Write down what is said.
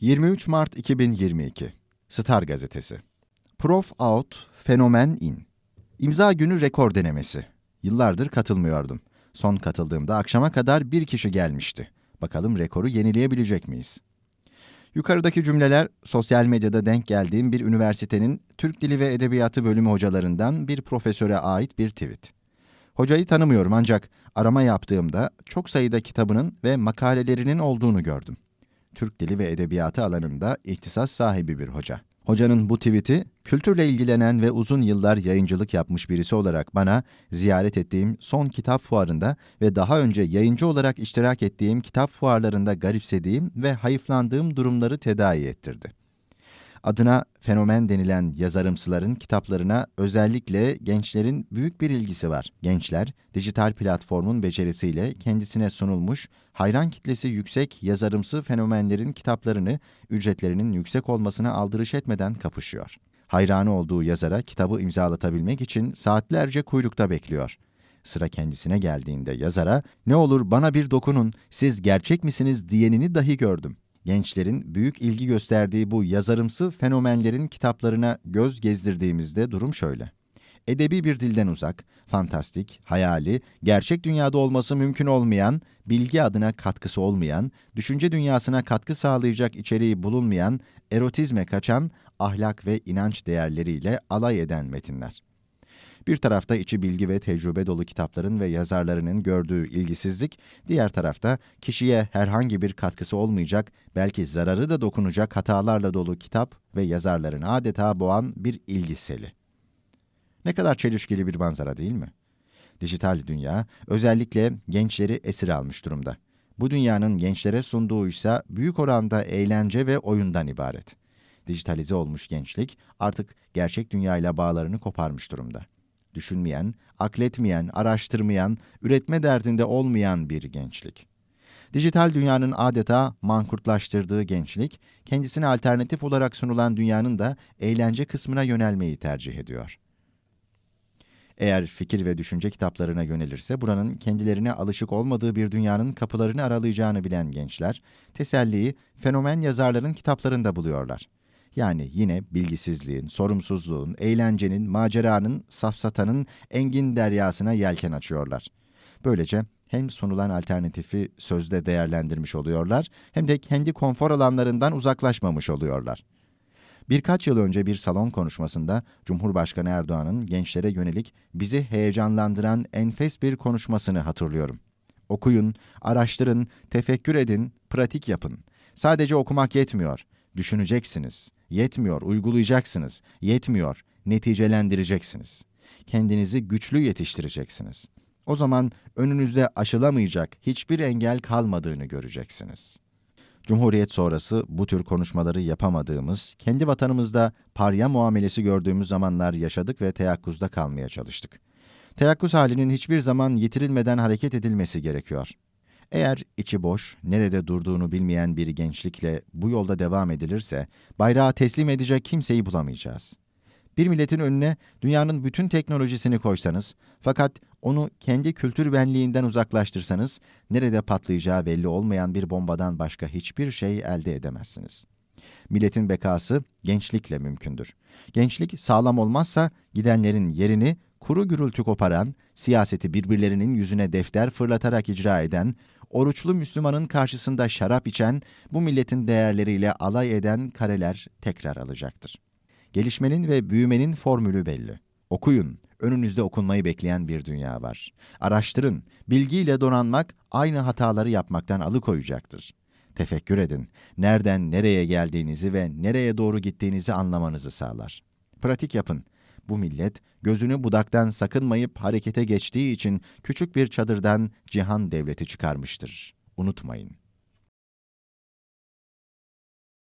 23 Mart 2022 Star Gazetesi Prof Out, Fenomen In İmza günü rekor denemesi. Yıllardır katılmıyordum. Son katıldığımda akşama kadar bir kişi gelmişti. Bakalım rekoru yenileyebilecek miyiz? Yukarıdaki cümleler sosyal medyada denk geldiğim bir üniversitenin Türk Dili ve Edebiyatı bölümü hocalarından bir profesöre ait bir tweet. Hocayı tanımıyorum ancak arama yaptığımda çok sayıda kitabının ve makalelerinin olduğunu gördüm. Türk Dili ve Edebiyatı alanında ihtisas sahibi bir hoca. Hocanın bu tweet'i kültürle ilgilenen ve uzun yıllar yayıncılık yapmış birisi olarak bana ziyaret ettiğim son kitap fuarında ve daha önce yayıncı olarak iştirak ettiğim kitap fuarlarında garipsediğim ve hayıflandığım durumları tedavi ettirdi. Adına fenomen denilen yazarımsıların kitaplarına özellikle gençlerin büyük bir ilgisi var. Gençler, dijital platformun becerisiyle kendisine sunulmuş, hayran kitlesi yüksek yazarımsı fenomenlerin kitaplarını ücretlerinin yüksek olmasına aldırış etmeden kapışıyor. Hayranı olduğu yazara kitabı imzalatabilmek için saatlerce kuyrukta bekliyor. Sıra kendisine geldiğinde yazara, ne olur bana bir dokunun, siz gerçek misiniz diyenini dahi gördüm gençlerin büyük ilgi gösterdiği bu yazarımsı fenomenlerin kitaplarına göz gezdirdiğimizde durum şöyle. Edebi bir dilden uzak, fantastik, hayali, gerçek dünyada olması mümkün olmayan, bilgi adına katkısı olmayan, düşünce dünyasına katkı sağlayacak içeriği bulunmayan, erotizme kaçan, ahlak ve inanç değerleriyle alay eden metinler. Bir tarafta içi bilgi ve tecrübe dolu kitapların ve yazarlarının gördüğü ilgisizlik, diğer tarafta kişiye herhangi bir katkısı olmayacak, belki zararı da dokunacak hatalarla dolu kitap ve yazarların adeta boğan bir ilgiseli. Ne kadar çelişkili bir manzara değil mi? Dijital dünya özellikle gençleri esir almış durumda. Bu dünyanın gençlere sunduğu ise büyük oranda eğlence ve oyundan ibaret. Dijitalize olmuş gençlik artık gerçek dünyayla bağlarını koparmış durumda düşünmeyen, akletmeyen, araştırmayan, üretme derdinde olmayan bir gençlik. Dijital dünyanın adeta mankurtlaştırdığı gençlik, kendisine alternatif olarak sunulan dünyanın da eğlence kısmına yönelmeyi tercih ediyor. Eğer fikir ve düşünce kitaplarına yönelirse, buranın kendilerine alışık olmadığı bir dünyanın kapılarını aralayacağını bilen gençler, teselliyi fenomen yazarların kitaplarında buluyorlar. Yani yine bilgisizliğin, sorumsuzluğun, eğlencenin, maceranın, safsatanın engin deryasına yelken açıyorlar. Böylece hem sunulan alternatifi sözde değerlendirmiş oluyorlar, hem de kendi konfor alanlarından uzaklaşmamış oluyorlar. Birkaç yıl önce bir salon konuşmasında Cumhurbaşkanı Erdoğan'ın gençlere yönelik bizi heyecanlandıran enfes bir konuşmasını hatırlıyorum. Okuyun, araştırın, tefekkür edin, pratik yapın. Sadece okumak yetmiyor. Düşüneceksiniz. Yetmiyor, uygulayacaksınız. Yetmiyor, neticelendireceksiniz. Kendinizi güçlü yetiştireceksiniz. O zaman önünüzde aşılamayacak hiçbir engel kalmadığını göreceksiniz. Cumhuriyet sonrası bu tür konuşmaları yapamadığımız, kendi vatanımızda parya muamelesi gördüğümüz zamanlar yaşadık ve teyakkuzda kalmaya çalıştık. Teyakkuz halinin hiçbir zaman yitirilmeden hareket edilmesi gerekiyor. Eğer içi boş, nerede durduğunu bilmeyen bir gençlikle bu yolda devam edilirse, bayrağı teslim edecek kimseyi bulamayacağız. Bir milletin önüne dünyanın bütün teknolojisini koysanız, fakat onu kendi kültür benliğinden uzaklaştırsanız, nerede patlayacağı belli olmayan bir bombadan başka hiçbir şey elde edemezsiniz. Milletin bekası gençlikle mümkündür. Gençlik sağlam olmazsa gidenlerin yerini kuru gürültü koparan, siyaseti birbirlerinin yüzüne defter fırlatarak icra eden, oruçlu Müslümanın karşısında şarap içen, bu milletin değerleriyle alay eden kareler tekrar alacaktır. Gelişmenin ve büyümenin formülü belli. Okuyun, önünüzde okunmayı bekleyen bir dünya var. Araştırın, bilgiyle donanmak aynı hataları yapmaktan alıkoyacaktır. Tefekkür edin, nereden nereye geldiğinizi ve nereye doğru gittiğinizi anlamanızı sağlar. Pratik yapın, bu millet gözünü budaktan sakınmayıp harekete geçtiği için küçük bir çadırdan cihan devleti çıkarmıştır. Unutmayın.